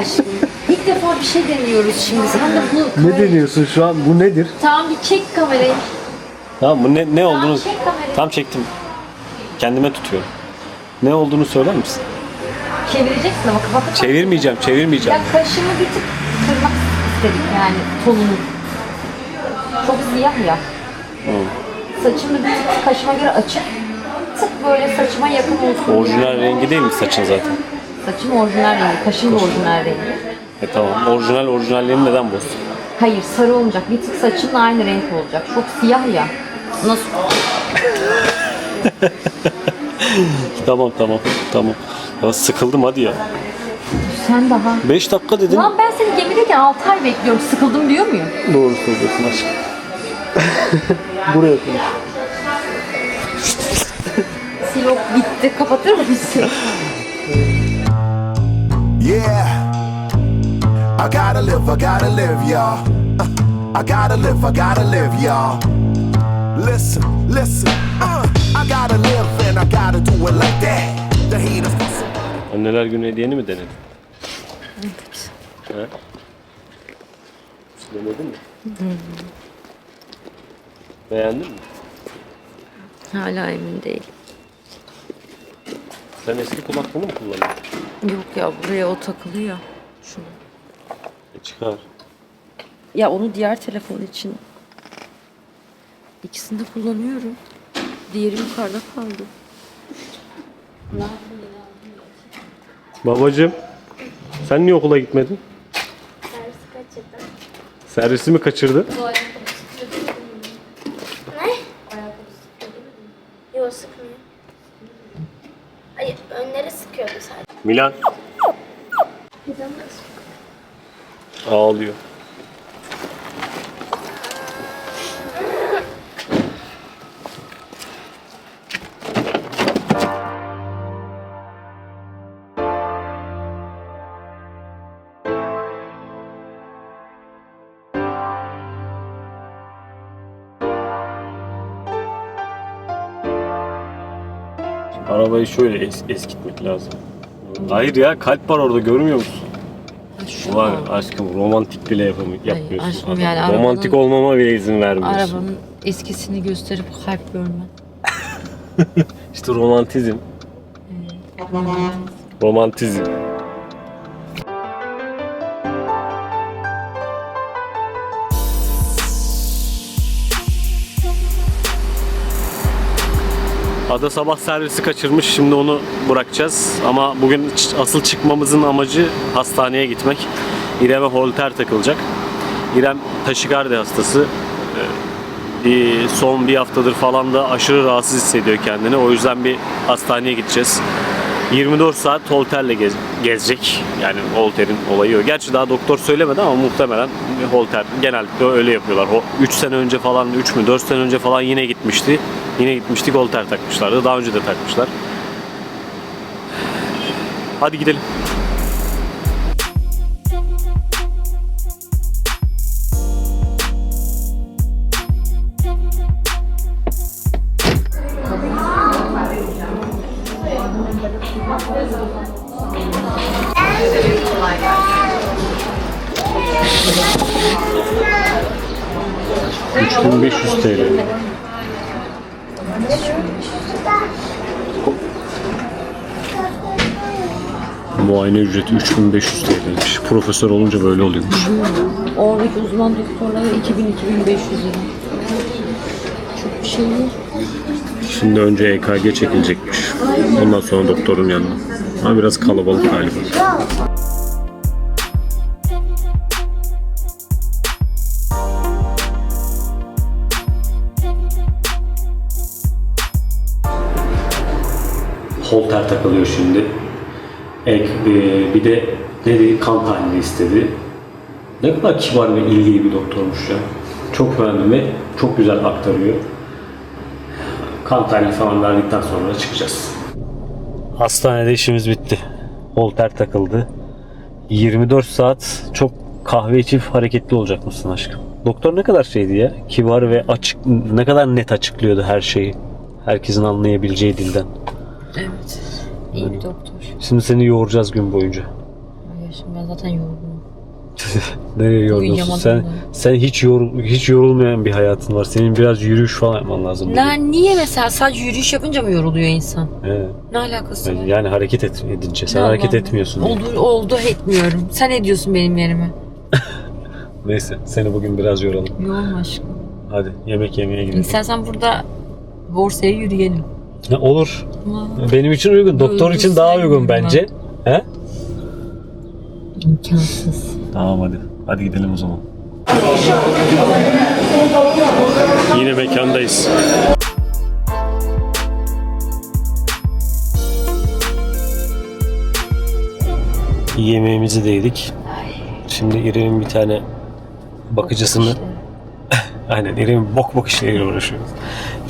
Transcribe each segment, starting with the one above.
aşkım. İlk defa bir şey deniyoruz şimdi. Sen de bunu Ne deniyorsun şu an? Bu nedir? Tamam bir çek kamerayı. Tamam bu ne, ne olduğunu... çek kamerayı. Tam çektim. Kendime tutuyorum. Ne olduğunu söyler misin? Çevireceksin ama kapatıp Çevirmeyeceğim, çevirmeyeceğim. Ya kaşımı bir tık kırmak istedik yani tonunu. Çok siyah ya. Saçımı bir tık kaşıma göre açık. Tık böyle saçıma yakın olsun. Orijinal rengi değil mi saçın zaten? Saçım orijinal rengi, kaşım da orijinal rengi. E tamam. Orijinal orijinalliğini neden bozdun? Hayır sarı olmayacak. Bir tık saçınla aynı renk olacak. Çok siyah ya. Nasıl? Tamam tamam tamam. Ya sıkıldım hadi ya. Sen daha. 5 dakika dedin. Lan ben seni gemideyken 6 ay bekliyorum. Sıkıldım diyor muyum? Doğru söylüyorsun aşkım. Buraya konuş. Silok bitti. Kapatır mısın? Yeah. I gotta live, I gotta live, y'all. Uh, I gotta live, I gotta live, y'all. Listen, listen. Uh, I gotta live and I gotta do it like that. The haters fussing. Anneler günü hediyeni mi denedin? Evet. He? Denedin mi? Beğendin mi? Hala emin değil. Sen eski kulaklığını mı kullanıyorsun? Yok ya buraya o takılıyor. Şunu. E çıkar. Ya onu diğer telefon için ikisini de kullanıyorum. Diğeri yukarıda kaldı. Babacım, sen niye okula gitmedin? Servisi kaçırdım. Servisi mi kaçırdın? Ne? Yok sıkmıyor. Hayır önleri sıkıyordu Milan ağlıyor. Arabayı şöyle es eskitmek lazım. Hayır ya kalp var orada görmüyor musun? Var aşkım romantik bile yapamı yapmıyorsun. aşkım adam. yani romantik arabanın- olmama bile izin vermiyorsun. Arabanın eskisini gösterip kalp görmen. İşte romantizm. Romantizm. Ada sabah servisi kaçırmış. Şimdi onu bırakacağız. Ama bugün asıl çıkmamızın amacı hastaneye gitmek. İrem'e holter takılacak. İrem taşikardi hastası. Ee, bir son bir haftadır falan da aşırı rahatsız hissediyor kendini. O yüzden bir hastaneye gideceğiz. 24 saat holterle gez- gezecek. Yani holterin olayı o. Gerçi daha doktor söylemedi ama muhtemelen holter genellikle öyle yapıyorlar. O 3 sene önce falan 3 mü 4 sene önce falan yine gitmişti. Yine gitmiştik holter takmışlardı. Daha önce de takmışlar. Hadi gidelim. ...3500 TL. Muayene ücreti 3500 TL'ymiş. Profesör olunca böyle oluyormuş. Oradaki uzman doktorlara 2000-2500 lira. Çok bir şey değil. Şimdi önce EKG çekilecekmiş. Ondan sonra doktorun yanına. Ama biraz kalabalık galiba. Holter takılıyor şimdi. Ek, e, bir de dedi kan tahlili istedi. Ne kadar kibar ve ilgili bir doktormuş ya. Çok beğendim ve çok güzel aktarıyor. Kan tahlili falan verdikten sonra çıkacağız. Hastanede işimiz bitti. Holter takıldı. 24 saat çok kahve içip hareketli olacak mısın aşkım? Doktor ne kadar şeydi ya? Kibar ve açık, ne kadar net açıklıyordu her şeyi. Herkesin anlayabileceği dilden. Evet. İyi bir doktor. Şimdi seni yoğuracağız gün boyunca. Ay Şimdi ben zaten yorgunum. Nereye yorgunsun? Uyuyamadım Sen da. sen hiç yorul hiç yorulmayan bir hayatın var. Senin biraz yürüyüş falan yapman lazım. Ne, niye mesela sadece yürüyüş yapınca mı yoruluyor insan? He. Ne alakası var? Yani hareket et, edince. Sen Ne hareket Allah. etmiyorsun. diye. Oldu, oldu etmiyorum. Sen ediyorsun benim yerime. Neyse seni bugün biraz yoralım. Yorma aşkım. Hadi yemek yemeye gidelim. İstersen burada borsaya yürüyelim. Ne olur. Benim için uygun. Doktor için daha uygun bence. He? imkansız. Tamam hadi. Hadi gidelim o zaman. Yine mekandayız. Yemeğimizi de yedik. Şimdi İrem'in bir tane bakıcısını aynen İrem'in bok bok işleriyle uğraşıyoruz.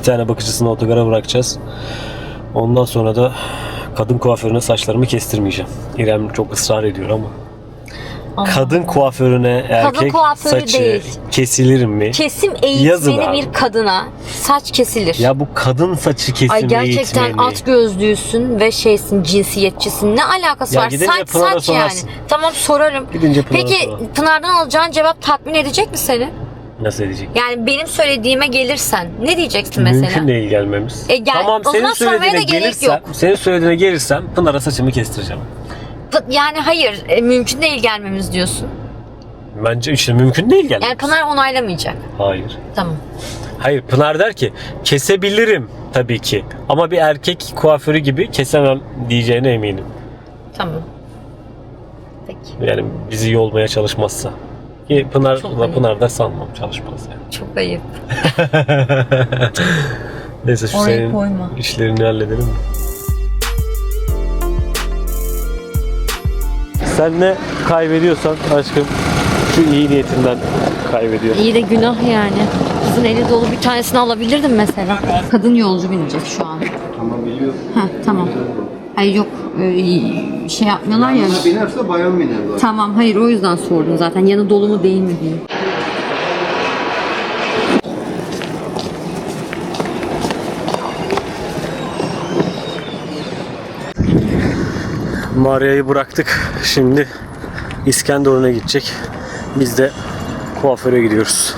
Bir tane bakıcısını otogara bırakacağız. Ondan sonra da kadın kuaförüne saçlarımı kestirmeyeceğim. İrem çok ısrar ediyor ama. Kadın kuaförüne erkek kuaförü saçı değil. kesilir mi? Kesim eğitmeni bir kadına saç kesilir. Ya bu kadın saçı kesim Ay gerçekten eğitmeni. at gözlüsün ve şeysin cinsiyetçisin. Ne alakası Ya var? Saç Pınar'a saç yani. sorarsın. Tamam sorarım. Gidince Pınar'a Peki sorarım. Pınar'dan alacağın cevap tatmin edecek mi seni? Nasıl edecek? Yani benim söylediğime gelirsen ne diyeceksin mesela? Mümkün değil gelmemiz. E gel- tamam o senin zaman sormaya söylediğine gerek gelirsem, yok. senin söylediğine gelirsem Pınar'a saçımı kestireceğim. Yani hayır e, mümkün değil gelmemiz diyorsun. Bence işte mümkün değil gelmemiz. Yani Pınar onaylamayacak. Hayır. Tamam. Hayır Pınar der ki kesebilirim tabii ki. Ama bir erkek kuaförü gibi kesemem diyeceğine eminim. Tamam. Peki. Yani bizi yolmaya çalışmazsa. Ki Pınar, Çok ayıp. Pınar da sanmam çalışmaz yani. Çok ayıp. Neyse şu Oraya senin koyma. işlerini halledelim mi? Sen ne kaybediyorsan aşkım şu iyi niyetinden kaybediyor. İyi de günah yani. Kızın eli dolu bir tanesini alabilirdim mesela. Kadın yolcu binecek şu an. Tamam biliyorum. Heh, tamam. Hayır yok e, şey yapmıyorlar ya. Bana binerse bayan biner zaten. Tamam hayır o yüzden sordum zaten. Yanı dolu mu değil mi diye. Maria'yı bıraktık. Şimdi İskenderun'a gidecek. Biz de kuaföre gidiyoruz.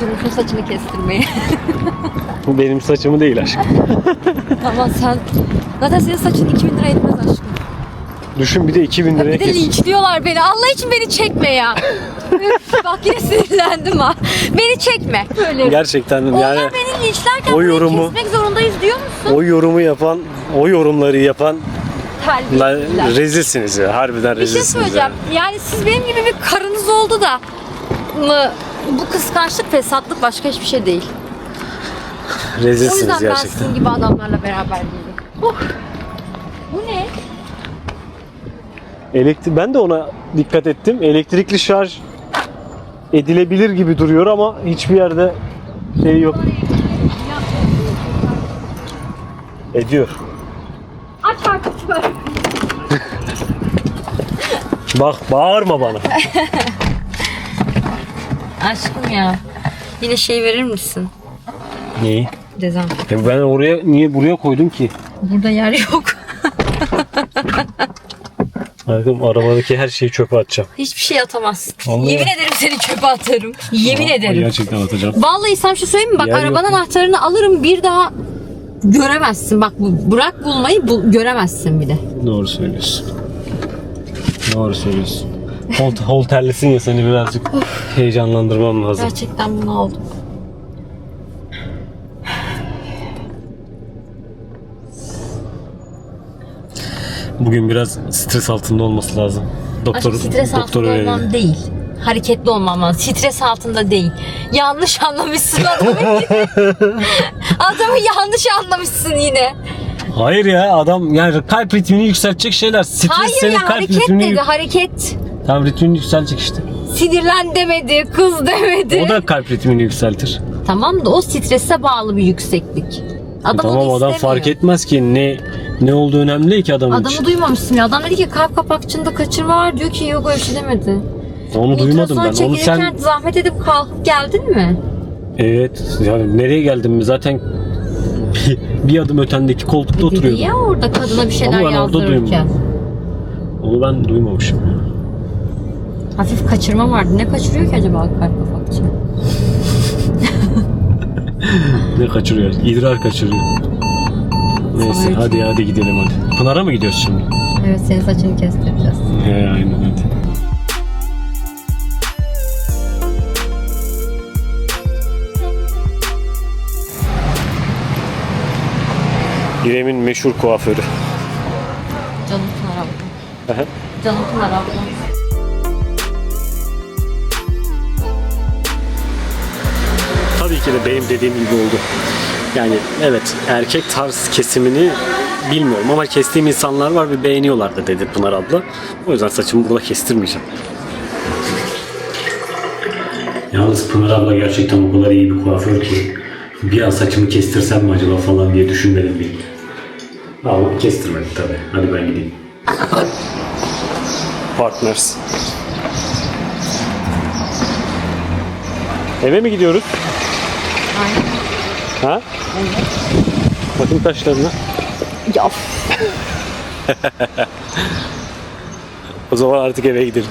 Duruşun saçını kestirmeye. Bu benim saçımı değil aşkım. tamam sen... Zaten senin saçın 2000 lira etmez aşkım. Düşün bir de 2000 liraya Bir de kes. linçliyorlar beni. Allah için beni çekme ya. Üf, Bak yine sinirlendim ha. Beni çekme. Böyle. Gerçekten yani Onlar beni linçlerken o burayı yorumu- kesmek zorundayız diyor musun? o yorumu yapan, o yorumları yapan lan Terbiyesizler. rezilsiniz ya. Harbiden Bir şey rezilsiniz. söyleyeceğim. Yani siz benim gibi bir karınız oldu da mı bu kıskançlık fesatlık başka hiçbir şey değil. Yani. O Rezilsiniz yüzden ben gerçekten. sizin gibi adamlarla beraber değilim. Oh. Bu ne? Elektrik ben de ona dikkat ettim. Elektrikli şarj edilebilir gibi duruyor ama hiçbir yerde şey yok. Ediyor. Aç artık. Bak bağırma bana. Aşkım ya. Yine şey verir misin? Neyi? Dezenfektan. Ya ben oraya niye buraya koydum ki? Burada yer yok. Arkadaşım arabadaki her şeyi çöpe atacağım. Hiçbir şey atamazsın. Vallahi. Yemin ederim seni çöpe atarım. Yemin ederim. Gerçekten atacağım. Vallahi sana bir şey söyleyeyim mi? Bak Yer arabanın yok. anahtarını alırım bir daha göremezsin. Bak bu bırak bulmayı bul, göremezsin bir de. Doğru söylüyorsun. Doğru söylüyorsun. Hol, hol terlesin ya seni birazcık heyecanlandırmam lazım. Gerçekten bunu aldım. Bugün biraz stres altında olması lazım. Doktor, Aşkım stres doktor altında öyle olmam değil. Hareketli olmam lazım. Stres altında değil. Yanlış anlamışsın adamı adamı yanlış anlamışsın yine. Hayır ya adam yani kalp ritmini yükseltecek şeyler. Stres Hayır senin ya kalp hareket ritmini dedi hareket. Tam ritmini yükseltecek işte. Sinirlen demedi, kız demedi. O da kalp ritmini yükseltir. Tamam da o strese bağlı bir yükseklik. Adam tamam onu adam istemiyor. fark etmez ki ne ne olduğu önemli değil ki adamın için. Adamı duymamışsın ya. Adam dedi ki kalp kapakçığında kaçırma var diyor ki yok öyle bir şey demedi. Onu duymadım ben. Onu çekilirken sen zahmet edip kalkıp geldin mi? evet yani nereye geldim mi zaten bir, adım ötendeki koltukta Dedi oturuyordum. ya orada kadına bir şeyler Ama ben orada yazdırırken. Onu ben duymamışım. Hafif kaçırma vardı. Ne kaçırıyor ki acaba kalp ufakça? Ne kaçırıyor? İdrar kaçırıyor. Neyse Sana hadi hadi gidelim hadi. Pınar'a mı gidiyoruz şimdi? Evet senin saçını kestireceğiz. He aynen hadi. İrem'in meşhur kuaförü. Canım Pınar abla. Aha. Canım Pınar abla. Tabii ki de benim dediğim gibi oldu. Yani evet erkek tarz kesimini bilmiyorum ama kestiğim insanlar var ve beğeniyorlar da dedi Pınar abla. O yüzden saçımı burada kestirmeyeceğim. Yalnız Pınar abla gerçekten o kadar iyi bir kuaför ki bir an saçımı kestirsem mi acaba falan diye düşünmedim bir. Ama kestirmedik tabii. Hadi ben gideyim. Partners. Eve mi gidiyoruz? Aynen. Ha? Bakın taşlarına. Ya O zaman artık eve gidelim.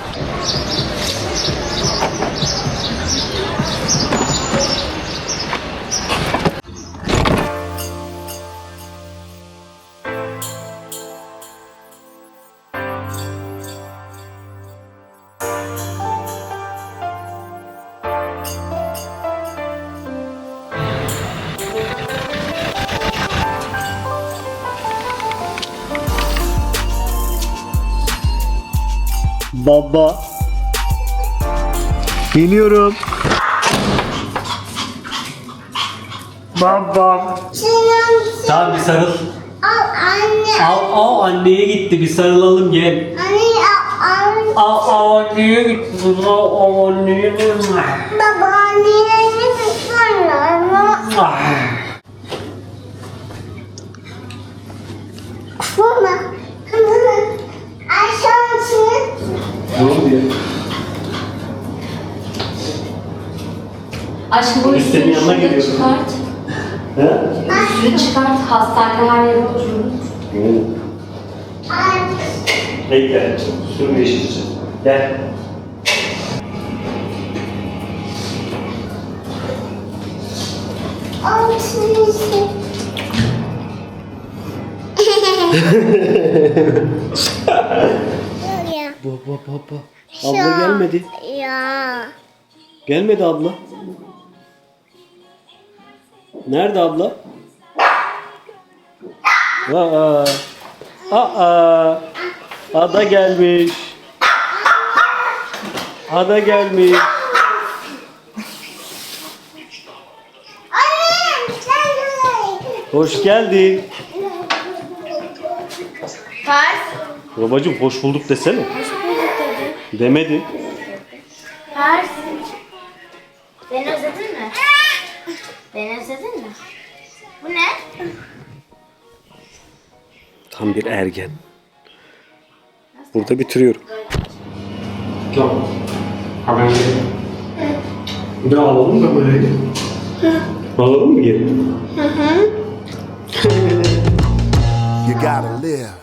Baba. Geliyorum. Babam. Tamam bir sarıl. Al anne. Al al anneye gitti bir sarılalım gel. Anne al. Al al anneye gitti. Al al anneye gitti. Baba anneye tutsana. Baba. Ne oluyor? aşkım bu üstünü yanına şurada geliyor. çıkart. He? Üstünü çıkart. Hastanede her yere oturuyoruz. Bekle. Sürüm değiştireceğim. Gel. Altı. Ya. Baba baba. Abla gelmedi. Ya. Gelmedi abla. Nerede abla? Aa. Aa. Ada gelmiş. Ada gelmiş. Hoş geldin. Pars. Babacım hoş bulduk desene. Hoş bulduk dedi. Demedi. Pars. Beni özledin mi? Beni özledin mi? Bu ne? Tam bir ergen. Burada bitiriyorum. Tamam. Haber Bir daha alalım da böyle. Alalım mı geri? You gotta live.